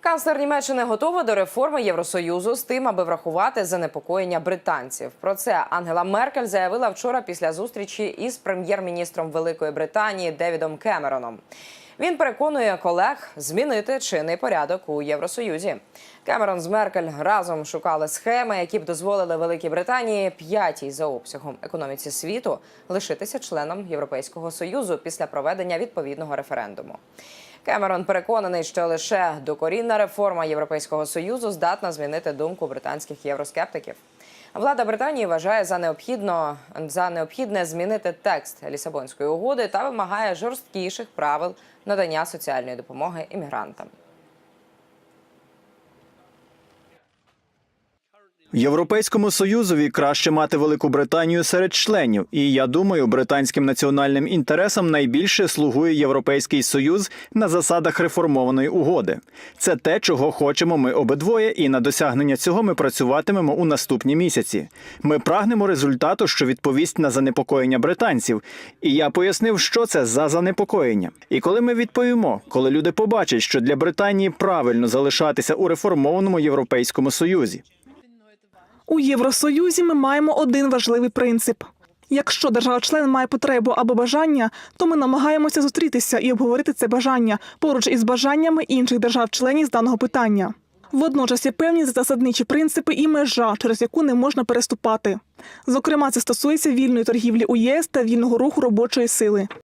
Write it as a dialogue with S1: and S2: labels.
S1: Канцлер Німеччини готова до реформи Євросоюзу з тим, аби врахувати занепокоєння британців. Про це Ангела Меркель заявила вчора після зустрічі із прем'єр-міністром Великої Британії Девідом Кемероном. Він переконує колег змінити чинний порядок у Євросоюзі. Кемерон з Меркель разом шукали схеми, які б дозволили Великій Британії п'ятій за обсягом економіці світу лишитися членом Європейського союзу після проведення відповідного референдуму. Кемерон переконаний, що лише докорінна реформа Європейського союзу здатна змінити думку британських євроскептиків. Влада Британії вважає за необхідно за необхідне змінити текст Лісабонської угоди та вимагає жорсткіших правил надання соціальної допомоги іммігрантам.
S2: Європейському союзові краще мати Велику Британію серед членів, і я думаю, британським національним інтересам найбільше слугує Європейський Союз на засадах реформованої угоди. Це те, чого хочемо ми обидвоє, і на досягнення цього ми працюватимемо у наступні місяці. Ми прагнемо результату, що відповість на занепокоєння британців. І я пояснив, що це за занепокоєння. І коли ми відповімо, коли люди побачать, що для Британії правильно залишатися у реформованому європейському союзі.
S3: У Євросоюзі ми маємо один важливий принцип. Якщо держава-член має потребу або бажання, то ми намагаємося зустрітися і обговорити це бажання поруч із бажаннями інших держав-членів з даного питання. Водночас є певні засадничі принципи і межа, через яку не можна переступати. Зокрема, це стосується вільної торгівлі у ЄС та вільного руху робочої сили.